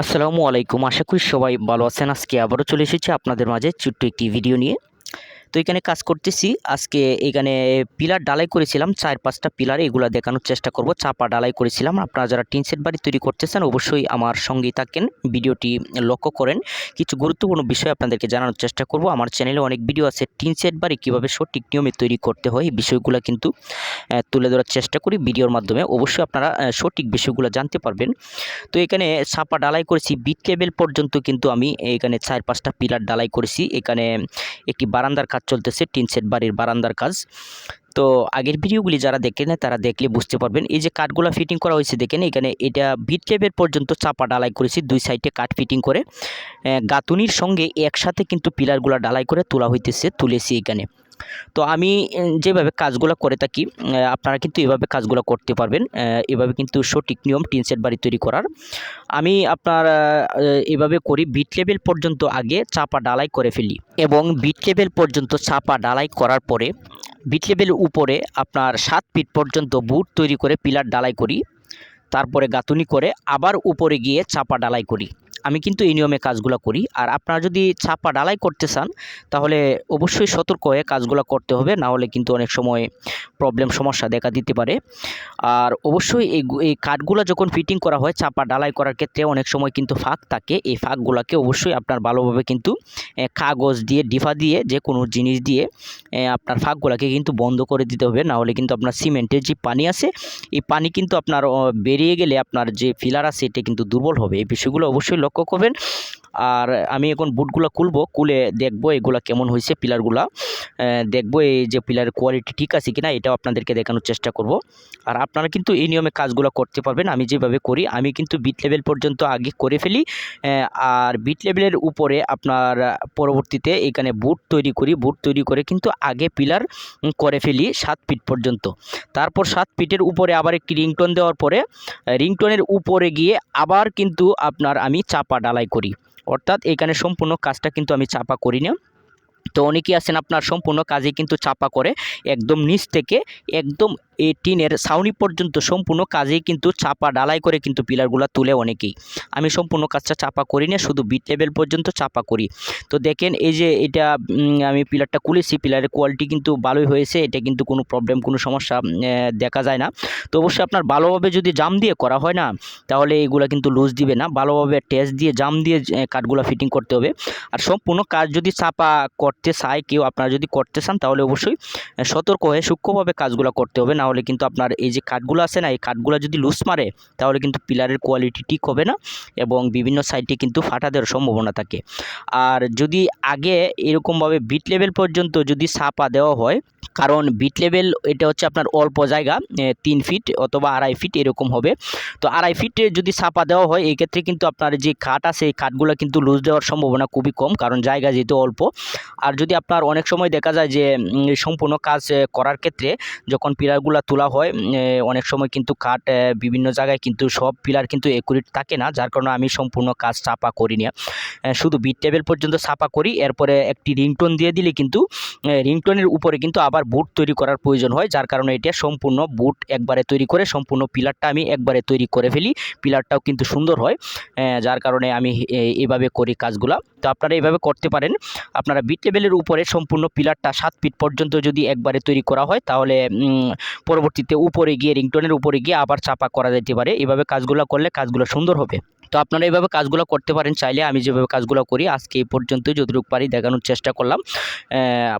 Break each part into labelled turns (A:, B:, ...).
A: আসসালামু আলাইকুম। আশা করি সবাই ভালো আছেন। আজকে আবারও চলে এসেছি আপনাদের মাঝে ছোট্ট একটি ভিডিও নিয়ে। তো এখানে কাজ করতেছি। আজকে এখানে পিলার ডালাই করেছিলাম। চার পাঁচটা পিলার এগুলো দেখানোর চেষ্টা করব। চাপা ডালাই করেছিলাম। আপনারা যারা টিন সেট বাড়ি তৈরি করতেছেন, অবশ্যই আমার সঙ্গেই থাকেন। ভিডিওটি লক্ষ্য করেন। কিছু গুরুত্বপূর্ণ বিষয় আপনাদেরকে জানানোর চেষ্টা করব। আমার চ্যানেলে অনেক ভিডিও আছে। টিন সেট বাড়ি কীভাবে সঠিক নিয়মে তৈরি করতে হয়, এই বিষয়গুলো কিন্তু তুলে ধরার চেষ্টা করি ভিডিওর মাধ্যমে। অবশ্যই আপনারা সঠিক বিষয়গুলো জানতে পারবেন। তো এখানে ছাপা ডালাই করেছি বিট লেভেল পর্যন্ত কিন্তু আমি এখানে চার পাঁচটা পিলার ডালাই করেছি। এখানে একটি বারান্দার কাজ চলতেছে টিন সেট বাড়ির বারান্দার কাজ। তো আগের ভিডিওগুলি যারা দেখেন তারা দেখলে বুঝতে পারবেন। এই যে কাঠগুলো ফিটিং করা হয়েছে দেখেন এখানে এটা বিট লেভেল পর্যন্ত চাপা ডালাই করেছি দুই সাইডে কাঠ ফিটিং করে। আহ, গাঁথুনির সঙ্গে একসাথে কিন্তু পিলারগুলো ডালাই করে তোলা হইতেছে তুলেছি এখানে। তো আমি যেভাবে কাজগুলো করে থাকি আপনারা কিন্তু এভাবে কাজগুলো করতে পারবেন এভাবে কিন্তু সঠিক নিয়ম টিন সেট বাড়ি তৈরি করার। আমি আপনার এভাবে করি বিট লেভেল পর্যন্ত আগে চাপা ডালাই করে ফেলি এবং বিট লেভেল পর্যন্ত চাপা ডালাই করার পরে বিট লেভেলের উপরে আপনার সাত ফিট পর্যন্ত বুট তৈরি করে পিলার ডালাই করি, তারপরে গাঁথুনি করে আবার উপরে গিয়ে চাপা ডালাই করি। আমি কিন্তু এই নিয়মে কাজগুলো করি। আর আপনারা যদি ছাপা ডালাই করতে চান, তাহলে অবশ্যই সতর্ক হয়ে কাজগুলো করতে হবে, না হলে কিন্তু অনেক সময় প্রবলেম সমস্যা দেখা দিতে পারে। আর অবশ্যই এই এই কাঠগুলো যখন ফিটিং করা হয়, ছাপা ডালাই করার ক্ষেত্রে অনেক সময় কিন্তু ফাঁক থাকে। এই ফাঁকগুলোকে অবশ্যই আপনার ভালোভাবে কিন্তু কাগজ দিয়ে, ডিফা দিয়ে যে কোনো জিনিস দিয়ে আপনার ফাঁকগুলোকে কিন্তু বন্ধ করে দিতে হবে। না হলে কিন্তু আপনার সিমেন্টের যে পানি আছে, এই পানি কিন্তু আপনার বেরিয়ে গেলে আপনার যে ফিলার আছে, এটা কিন্তু দুর্বল হবে। এই বিষয়গুলো অবশ্যই লক্ষ্য করবেন। আর আমি এখন বুটগুলো খুলবো, খুলে দেখব এগুলা কেমন হয়েছে পিলারগুলা দেখব এই যে পিলার কোয়ালিটি ঠিক আছে কিনা, এটাও আপনাদেরকে দেখানোর চেষ্টা করব। আর আপনারা কিন্তু এই নিয়মে কাজগুলো করতে পারবেন, আমি যেভাবে করি, আমি কিন্তু বিট লেভেল পর্যন্ত আগে করে ফেলি। আর বিট লেভেলের উপরে আপনার পরবর্তীতে এখানে বুট তৈরি করি বুট তৈরি করে কিন্তু আগে পিলার করে ফেলি সাত ফিট পর্যন্ত। তারপর সাত ফিটের উপরে আবার একটি রিংটোন দেওয়ার পরে রিংটোনের উপরে গিয়ে আবার কিন্তু আপনার আমি চাপা ডালাই করি। অর্থাৎ এখানে সম্পূর্ণ কাজটা কিন্তু আমি চাপা করি না তো অনেকেই আছেন আপনার সম্পূর্ণ কাজে কিন্তু চাপা করে একদম নিচ থেকে একদম এই টিনের ছাউনি পর্যন্ত সম্পূর্ণ কাজেই কিন্তু চাপা ডালাই করে কিন্তু পিলারগুলো তুলে অনেকেই। আমি সম্পূর্ণ কাজটা চাপা করি না, শুধু বিট লেভেল পর্যন্ত চাপা করি। তো দেখেন, এই যে এটা আমি পিলারটা খুলেছি, পিলারের কোয়ালিটি কিন্তু ভালোই হয়েছে, এটা কিন্তু কোনো প্রবলেম কোনো সমস্যা দেখা যায় না। তো অবশ্যই আপনার ভালোভাবে যদি জাম দিয়ে করা হয় না, তাহলে এগুলা কিন্তু লুজ দিবে না। ভালোভাবে টেস্ট দিয়ে, জাম দিয়ে কাঠগুলো ফিটিং করতে হবে। আর সম্পূর্ণ কাজ যদি চাপা করতে চায়, কেউ আপনারা যদি করতে চান, তাহলে অবশ্যই সতর্ক হয়ে সূক্ষ্মভাবে কাজগুলো করতে হবে, না হলে কিন্তু আপনার এই যে কাঠগুলো আছে না, এই কাঠগুলো যদি লুজ মারে, তাহলে কিন্তু পিলারের কোয়ালিটি ঠিক হবে না এবং বিভিন্ন সাইডে কিন্তু ফাটা দেওয়ার সম্ভাবনা থাকে। আর যদি আগে এরকমভাবে বিট লেভেল পর্যন্ত যদি ছাপা দেওয়া হয়, কারণ বিট লেভেল এটা হচ্ছে আপনার অল্প জায়গা তিন ফিট অথবা আড়াই ফিট এরকম হবে। তো আড়াই ফিটে যদি ছাপা দেওয়া হয় এই ক্ষেত্রে কিন্তু আপনার যে কাঠ আছে, এই কাঠগুলো কিন্তু লুজ দেওয়ার সম্ভাবনা খুবই কম, কারণ জায়গা যেহেতু অল্প। আর যদি আপনার অনেক সময় দেখা যায় যে সম্পূর্ণ কাজ করার ক্ষেত্রে যখন পিলারগুলো তোলা হয় অনেক সময় কিন্তু কাঠ বিভিন্ন জায়গায় কিন্তু সব পিলার কিন্তু একুরেট থাকে না, যার কারণে আমি সম্পূর্ণ কাজ চাপা করি না। শুধু বিট টেবিল পর্যন্ত ছাপা করি, এরপরে একটি রিংটোন দিয়ে দিলে কিন্তু রিংটোনের উপরে কিন্তু আবার বুট তৈরি করার প্রয়োজন হয়, যার কারণে এটা সম্পূর্ণ বুট একবারে তৈরি করে, সম্পূর্ণ পিলারটা আমি একবারে তৈরি করে ফেলি, পিলারটাও কিন্তু সুন্দর হয় যার কারণে আমি, এ- এইভাবে করি কাজগুলা। তো আপনারা এইভাবে করতে পারেন, আপনারা বিট লেভেলের উপরে সম্পূর্ণ পিলারটা সাত ফিট পর্যন্ত যদি একবারে তৈরি করা হয়, তাহলে পরবর্তীতে উপরে গিয়ে রিংটোনের উপরে গিয়ে আবার চাপা করা যেতে পারে। এভাবে কাজগুলো করলে কাজগুলো সুন্দর হবে। তো আপনারা এইভাবে কাজগুলো করতে পারেন, চাইলে আমি যেভাবে কাজগুলো করি, আজকে এই পর্যন্ত যতটুকু পারি দেখানোর চেষ্টা করলাম।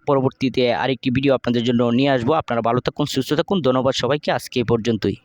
A: পরবর্তীতে আরেকটি ভিডিও আপনাদের জন্য নিয়ে আসব। আপনারা ভালো থাকুন, সুস্থ থাকুন। ধন্যবাদ সবাইকে। আজকে এই পর্যন্তই।